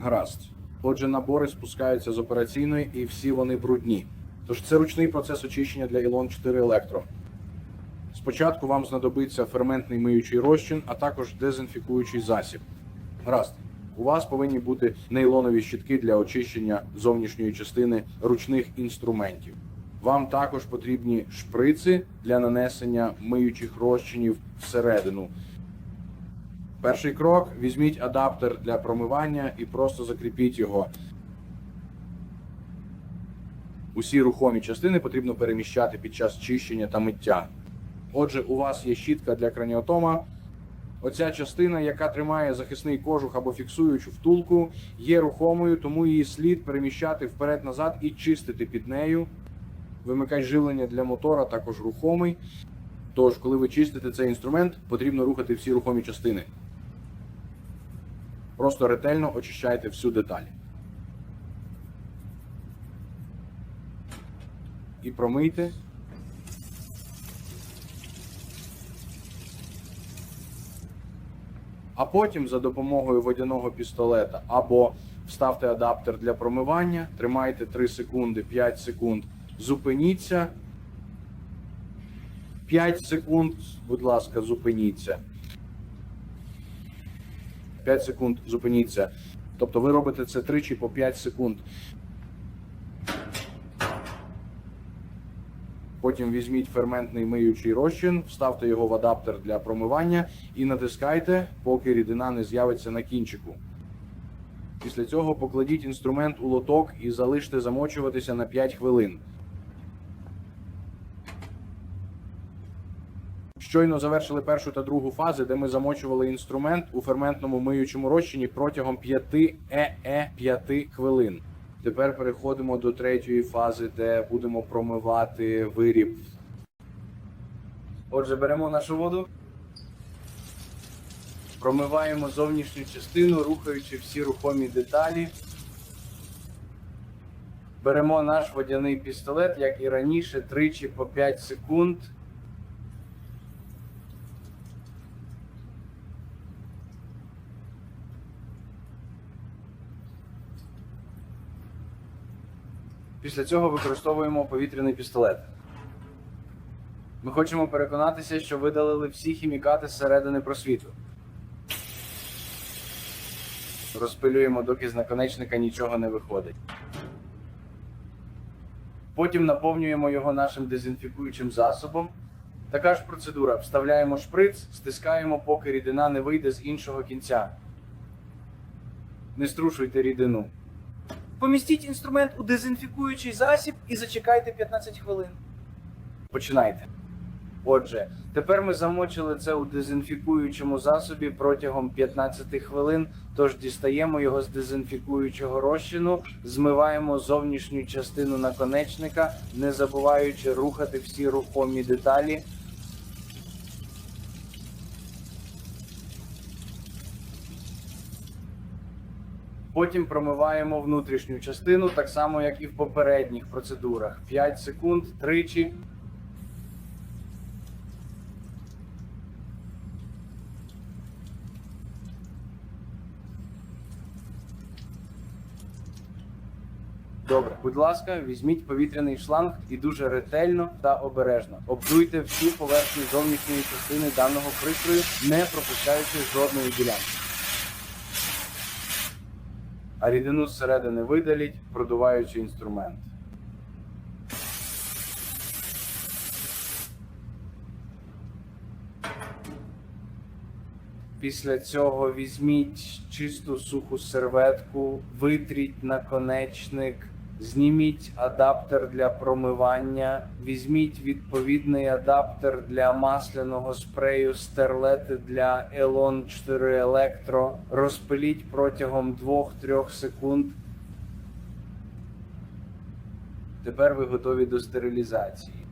Гаразд. Отже, набори спускаються з операційної і всі вони брудні. Тож це ручний процес очищення для Elon 4 Electro. Спочатку вам знадобиться ферментний миючий розчин, а також дезінфікуючий засіб. Гаразд. У вас повинні бути нейлонові щітки для очищення зовнішньої частини ручних інструментів. Вам також потрібні шприци для нанесення миючих розчинів всередину. Перший крок: візьміть адаптер для промивання і просто закріпіть його. Усі рухомі частини потрібно переміщати під час чищення та миття. Отже, у вас є щітка для краніотома. Оця частина, яка тримає захисний кожух або фіксуючу втулку, є рухомою, тому її слід переміщати вперед-назад і чистити під нею. Вимикач живлення для мотора також рухомий. Тож, коли ви чистите цей інструмент, потрібно рухати всі рухомі частини. Просто ретельно очищайте всю деталь. І промийте. А потім за допомогою водяного пістолета або вставте адаптер для промивання, тримайте 3 секунди, 5 секунд, зупиніться. 5 секунд, будь ласка, зупиніться. 5 секунд, зупиніться. Тобто ви робите це тричі по 5 секунд. Потім візьміть ферментний миючий розчин, вставте його в адаптер для промивання і натискайте, поки рідина не з'явиться на кінчику. Після цього покладіть інструмент у лоток і залиште замочуватися на 5 хвилин. Щойно завершили першу та другу фази, де ми замочували інструмент у ферментному миючому розчині протягом 5 ЕЕ 5 хвилин. Тепер переходимо до третьої фази, де будемо промивати виріб. Отже, беремо нашу воду. Промиваємо зовнішню частину, рухаючи всі рухомі деталі. Беремо наш водяний пістолет, як і раніше, тричі по 5 секунд. Після цього використовуємо повітряний пістолет. Ми хочемо переконатися, що видалили всі хімікати зсередини просвіту. Розпилюємо, доки з наконечника нічого не виходить. Потім наповнюємо його нашим дезінфікуючим засобом. Така ж процедура. Вставляємо шприц, стискаємо, поки рідина не вийде з іншого кінця. Не струшуйте рідину. Помістіть інструмент у дезінфікуючий засіб і зачекайте 15 хвилин. Починайте. Отже, тепер ми замочили це у дезінфікуючому засобі протягом 15 хвилин. Тож дістаємо його з дезінфікуючого розчину, змиваємо зовнішню частину наконечника, не забуваючи рухати всі рухомі деталі. Потім промиваємо внутрішню частину, так само як і в попередніх процедурах. 5 секунд тричі. Добре, будь ласка, візьміть повітряний шланг і дуже ретельно та обережно обдуйте всю поверхню зовнішньої частини даного пристрою, не пропускаючи жодної ділянки. А рідину зсередини видаліть, продуваючи інструмент. Після цього візьміть чисту суху серветку, витріть наконечник, зніміть адаптер для промивання, візьміть відповідний адаптер для масляного спрею стерлети для Elon 4 Electro, розпиліть протягом 2-3 секунд. Тепер ви готові до стерилізації.